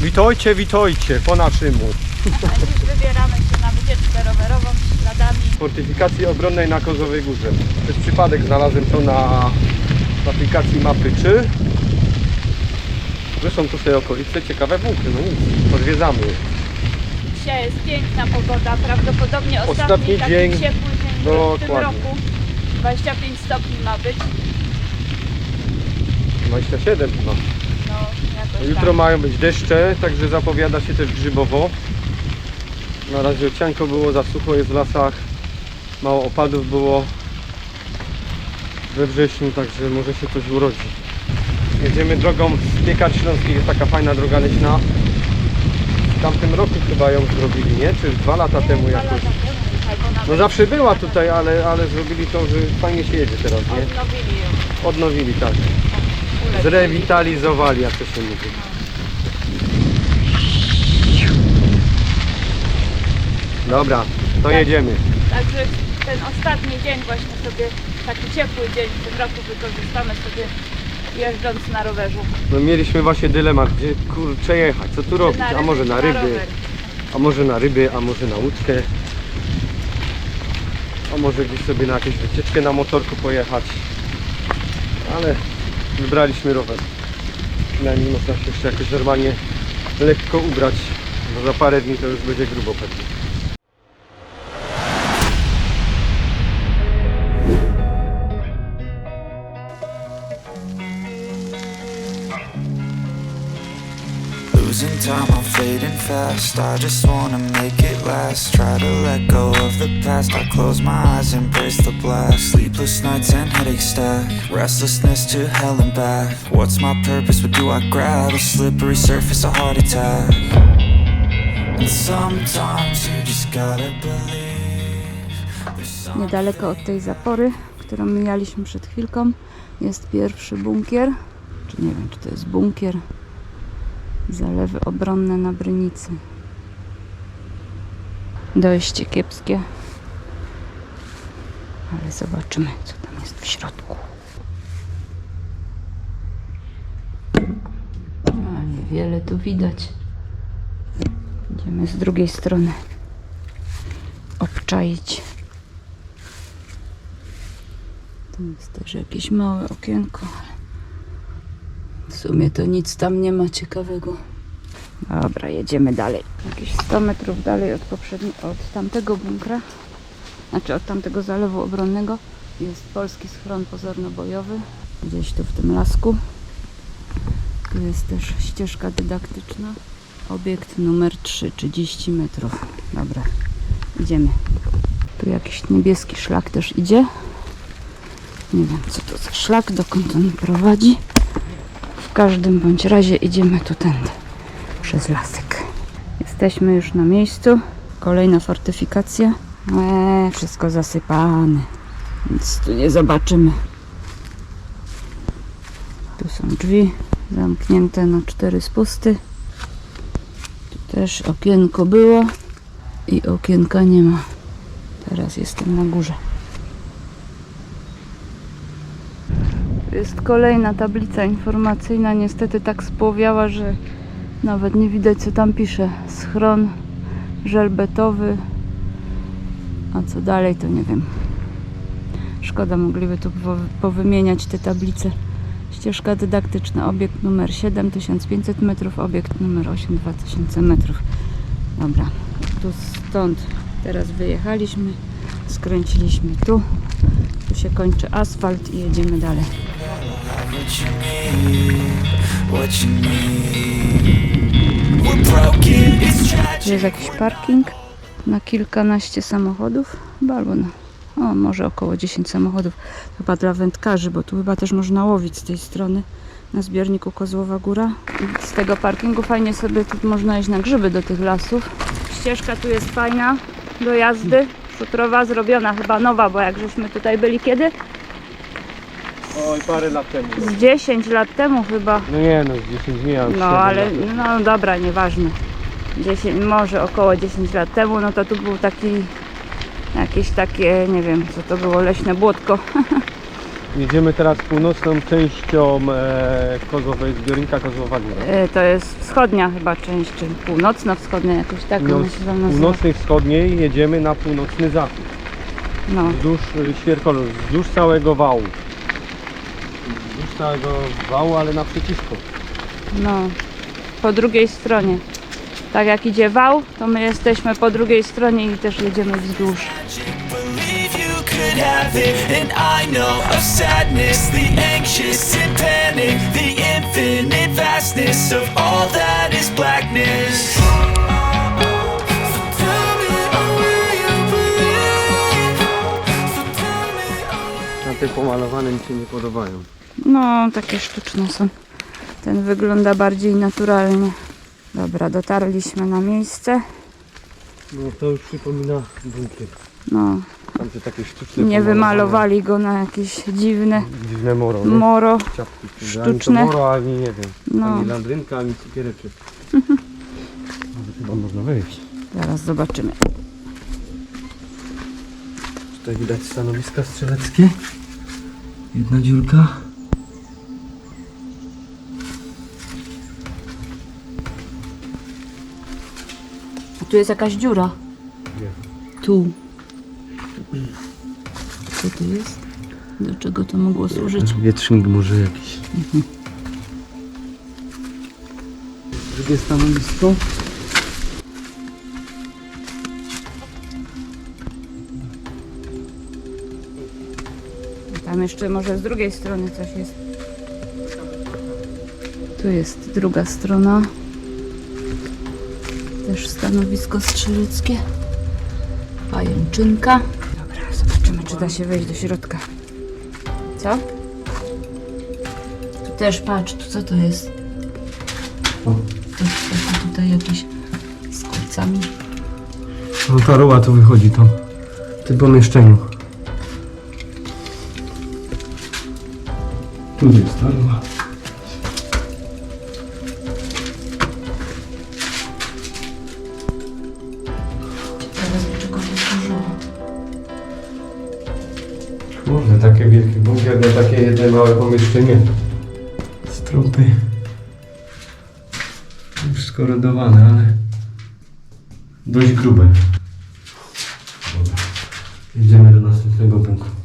Witajcie, witajcie po. A dziś wybieramy się na wycieczkę rowerową śladami. Fortyfikacji obronnej na Kozowej Górze. Przez przypadek znalazłem to na w aplikacji mapy czy. Zresztą tu sobie okolice, ciekawe bunkry, no nic, odwiedzamy je. Dzisiaj jest piękna pogoda, prawdopodobnie ostatni, Ostatni taki dzień. ciepły dzień w tym Dokładnie. roku. 25 stopni ma być. 27 chyba. Jutro mają być deszcze, także zapowiada się też grzybowo. Na razie cienko było, za sucho jest w lasach. Mało opadów było we wrześniu, także może się coś urodzi. Jedziemy drogą z Piekar Śląskich, jest taka fajna droga leśna. W tamtym roku chyba ją zrobili, nie? Czy dwa lata temu jakoś? No zawsze była tutaj, ale, ale zrobili to, że fajnie się jedzie teraz, nie? Odnowili ją. Odnowili, tak. Zrewitalizowali, jak to się mówi. Dobra, to jedziemy. Także ten ostatni dzień właśnie sobie, taki ciepły dzień w tym roku wykorzystamy sobie jeżdżąc na rowerze. No mieliśmy właśnie dylemat, gdzie kurczę jechać, co tu robić, a może na ryby, rower. a może na ryby, a może na łódkę, a może gdzieś sobie na jakąś wycieczkę na motorku pojechać, ale wybraliśmy rower. Przynajmniej można się jeszcze jakoś normalnie lekko ubrać, bo za parę dni to już będzie grubo pewnie. Time, I'm fading fast. I just wanna make it last. Try to let go of the past. I close my eyes, embrace the blast. Sleepless nights and headaches stack. Restlessness to hell and back. What's my purpose? What do I grab? A slippery surface, a heart attack. And sometimes you just gotta believe. Niedaleko od tej zapory, którą mijaliśmy przed chwilką, jest pierwszy bunkier. Czy nie wiem, czy to jest bunkier. Zalewy obronne na Brynicy. Dojście kiepskie. Ale zobaczymy, co tam jest w środku. A niewiele tu widać. Idziemy z drugiej strony obczaić. Tu jest też jakieś małe okienko. ale sumie to nic tam nie ma ciekawego. Dobra, jedziemy dalej. Jakieś 100 metrów dalej od, poprzedni- od tamtego bunkra, znaczy od tamtego zalewu obronnego, jest polski schron pozorno-bojowy. Gdzieś tu w tym lasku. Tu jest też ścieżka dydaktyczna. Obiekt numer 3, 30 metrów. Dobra, idziemy. Tu jakiś niebieski szlak też idzie. Nie wiem, co to za szlak, dokąd on prowadzi. Każdym bądź razie idziemy tu przez lasek. Jesteśmy już na miejscu. Kolejna fortyfikacja. Eee, wszystko zasypane, nic tu nie zobaczymy. Tu są drzwi zamknięte na cztery spusty. Tu też okienko było i okienka nie ma. Teraz jestem na górze. Jest kolejna tablica informacyjna, niestety tak spłowiała, że nawet nie widać co tam pisze. Schron żelbetowy, a co dalej to nie wiem. Szkoda, mogliby tu powy- powymieniać te tablice. Ścieżka dydaktyczna, obiekt numer 7 1500 metrów, obiekt numer 8 2000 metrów. Dobra, tu stąd teraz wyjechaliśmy, skręciliśmy tu. Tu się kończy asfalt i jedziemy dalej. Tu jest jakiś parking na kilkanaście samochodów, na, o, może około 10 samochodów, chyba dla wędkarzy, bo tu chyba też można łowić z tej strony na zbiorniku Kozłowa Góra. Z tego parkingu fajnie sobie tu można iść na grzyby do tych lasów. Ścieżka tu jest fajna do jazdy, szutrowa, zrobiona chyba nowa, bo jak żeśmy tutaj byli kiedy? Oj, parę lat temu. Z 10 lat temu chyba. No nie no, 10 dni, a już No ale lat. no dobra, nieważne. 10, może około 10 lat temu, no to tu był taki jakieś takie, nie wiem co to było, leśne błotko. Jedziemy teraz północną częścią e, Kozłowej, zbiornika Kozłowa Góra. E, To jest wschodnia chyba część, czy północno-wschodnia jakoś tak No, ona się tam nazywa. północnej wschodniej jedziemy na północny zachód. No, Wzdłuż y, Świerkolu, wzdłuż całego wału. Wzdłuż całego wału, ale naprzeciwko. no, po drugiej stronie. Tak jak idzie wał, to my jesteśmy po drugiej stronie i też jedziemy wzdłuż. Could have it, and I know of sadness, the anxious and panic, the infinite vastness of all that is blackness. So tell me, oh, will you believe? So tell me, oh, A te pomalowane mi się nie podobają. No, takie sztuczne są. Ten wygląda bardziej naturalnie. Dobra, dotarliśmy na miejsce. No to już przypomina bunkier. No, Tam te takie sztuczne nie wymalowali go na jakieś dziwne Dziwne moro, nie? moro. Ciapki. sztuczne. Ani to moro, ani nie wiem. No. Ani landrynka, ani cukiereczek. Może chyba można wejść. Zaraz zobaczymy. Tutaj widać stanowiska strzeleckie. Jedna dziurka. Tu jest jakaś dziura. Nie. Tu. Co to jest? Do czego to mogło służyć? Wietrznik może jakiś. Drugie stanowisko. Tam jeszcze może z drugiej strony coś jest. Tu jest druga strona. Też stanowisko strzeleckie. Pajęczynka. Czy da się wejść do środka. Co? Tu też patrz, tu co to jest? To jest tutaj jakiś z kolcami. No ta roła tu wychodzi tam. W tym pomieszczeniu. Tu jest ta roła. Wielkie bunkier na takie jedno małe pomieszczenie. Stropy. Wszystko rodowane, ale dość grube. Dobra. Jedziemy do następnego bunkru.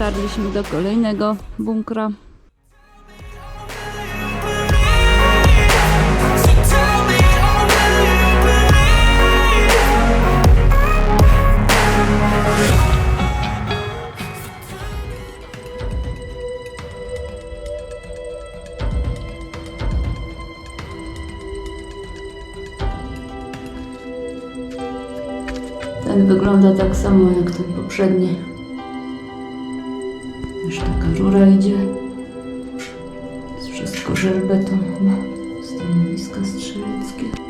Dotarliśmy do kolejnego bunkra. Ten wygląda tak samo jak ten poprzedni. Rura idzie. Jest wszystko żelbeton chyba. Stanowiska strzeleckie.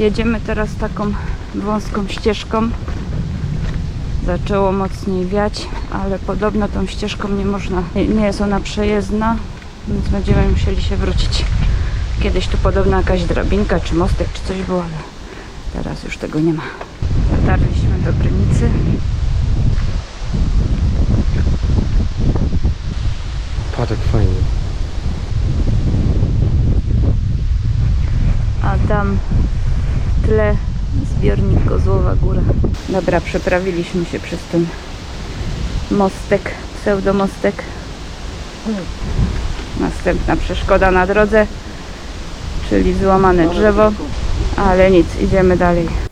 Jedziemy teraz taką wąską ścieżką. Zaczęło mocniej wiać, ale podobno tą ścieżką nie można, nie- jest ona przejezdna, więc będziemy musieli się wrócić. Kiedyś tu podobno jakaś drabinka, czy mostek, czy coś było, ale teraz już tego nie ma. Dotarliśmy do Brynicy. Patek fajny. a tam tle zbiornik Kozłowa Góra. Dobra, przeprawiliśmy się przez ten mostek, pseudomostek. Następna przeszkoda na drodze, czyli złamane drzewo, ale nic, idziemy dalej.